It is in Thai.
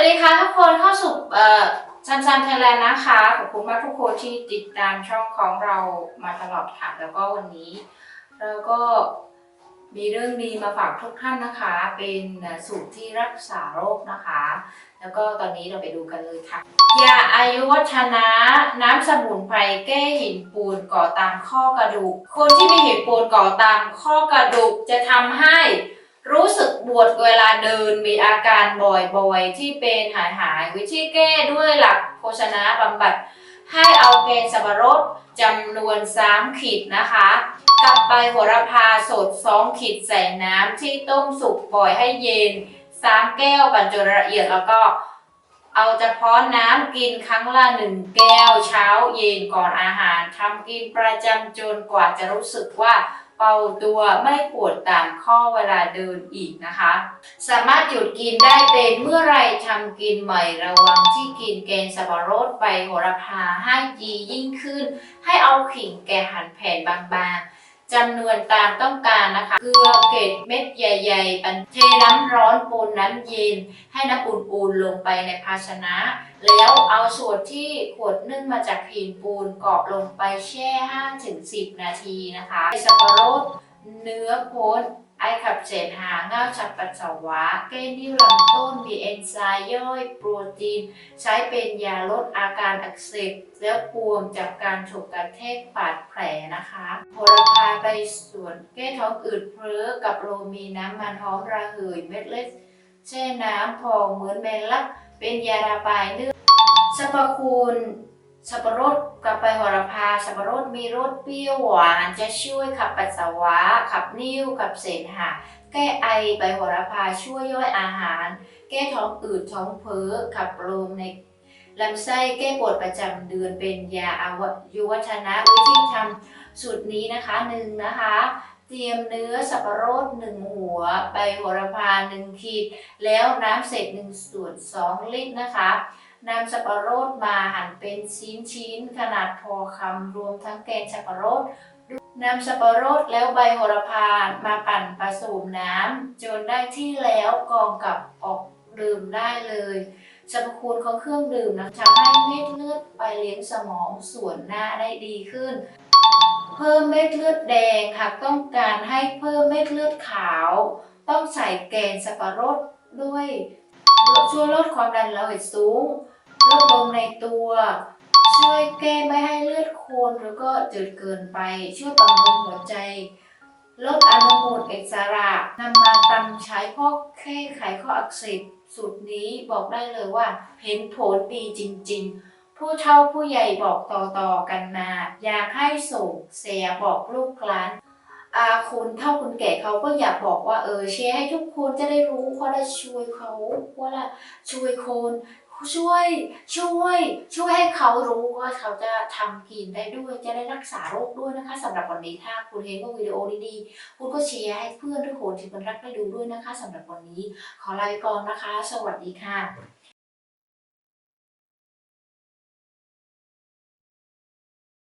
วัสดีค่ะทุกคนเข้าสู่เอ่อซันซันไทยแลนด์นะคะขอบคุณมากทุกคนที่ติดตามช่องของเรามาตลอดค่ะแล้วก็วันนี้เราก็มีเรื่องดีมาฝากทุกท่านนะคะ เป็นสูตรที่รักษาโรคนะคะ แล้วก็ตอนนี้เราไปดูกันเลยค่ะยาอายุวัฒนะน้ำสมุนไพรแก้หินปูนก่อตามข้อกระดูก คนที่มีหินปูนก่อตามข้อกระดูกจะทำให้ รู้สึกปวดเวลาเดินมีอาการบ่อยๆ ที่เป็นหายหายๆวิธีแก้ด้วยหลักโภชนะบำบัด ให้เอาแกนสับปะรดจำนวน 3 ขีดนะคะ กับใบโหระพาสด 2 ขีดใส่น้ำที่ต้มสุกปล่อยให้เย็น 3 แก้วปั่นจนละเอียดแล้วก็เอาเฉพาะน้ำกินครั้งละ1แก้วเช้าเย็นก่อนอาหารทำกินประจำจนกว่าจะรู้สึกว่า เบาตัวไม่ปวดตามข้อเวลาเดินอีกนะคะ สามารถหยุดกินได้เป็นเมื่อไรทำกินใหม่ระวังที่กินแกงสับปะรดใบโหระพาให้ดียิ่งขึ้น ให้เอาขิงแกหั่นแผ่นบางๆ จำนวนตามต้องการนะคะ เกลือเกล็ดเม็ดใหญ่ๆปันเทน้ำร้อนปนน้ำเย็น ให้น้ำอุ่นๆลงไปในภาชนะ แล้วเอาส่วนที่ขวดนึ่งมาจากหินปูนกรอบลงไปแช่ 5-10 นาทีนะคะสับปะรดเนื้อโพดับเสมหะเงาฉับปัสสาวะแก้นิ่วลำต้นมีเอนไซม์ย่อยโปรตีน ใช้เป็นยาลดอาการอักเสบและปวมจากการถูกกระแทกบาดแผลนะคะโหระพาใบส่วนแก้ท้องอืดเพ้อกับโรมีน้ำมันหอมระเหยเม็ดเล็ดแช่น้ำพองเหมือนแมลลักเป็นยาระบายเลือดสรรพคุณ สับปะรดกับใบโหระพา สับปะรดมีรสเปรี้ยวหวานจะช่วยขับปัสสาวะ ขับนิ่วขับเสมหะแก้ไอใบโหระพาช่วยย่อยอาหาร แก้ท้องอืดท้องเฟ้อขับลมในลำไส้แก้ปวดประจำเดือนเป็นยาอายุวัฒนะวิธีทำสูตรนี้นะคะหนึ่งนะคะ เตรียมเนื้อสับปะรดหนึ่งหัวใบโหระพาหนึ่งขีด แล้วน้ำเศษหนึ่งส่วนสองลิตรนะคะ นำสับปะรดมาหั่นเป็นชิ้นๆขนาดพอคำรวมทั้งแกงสับปะรดนำสับปะรดแล้วใบโหระพามาปั่นผสมน้ำจนได้ที่แล้วกรองกับออกดื่มได้เลยสรรพคุณของเครื่องดื่มนะทำให้เม็ดเลือดไปเลี้ยงสมองส่วนหน้าได้ดีขึ้น เพิ่มเม็ดเลือดแดงหากต้องการให้เพิ่มเม็ดเลือดขาว ต้องใส่แกนสับปะรดด้วย ช่วยลดความดันโลหิตสูง ลดลมในตัว ช่วยแก้ไม่ให้เลือดโคนหรือก็จืดเกินไป ช่วยบำรุงหัวใจ ลดอนุมูลอิสระนำมาตำใช้พอกแค่ไขข้ออักเสบสูตรนี้บอกได้เลยว่า เห็นผลดีจริง ๆ ผู้เฒ่าผู้ใหญ่บอกต่อๆกันมา อยากให้ส่งเสียบอกลูกหลาน คุณเท่าคุณแก่เขาก็อยากบอกว่าเออแชร์ให้ทุกคนจะได้รู้ว่าได้ช่วยเขาว่าละช่วยคนช่วยช่วยช่วยให้เขารู้ว่าเขาจะทำกินได้ด้วยจะได้รักษาโรคด้วยนะคะสำหรับวันนี้ถ้าคุณเห็นว่าวิดีโอดีๆคุณก็แชร์ให้เพื่อนทุกคนที่คุณรักได้ดูด้วยนะคะสำหรับวันนี้ขอลาไปก่อนนะคะ สวัสดีค่ะ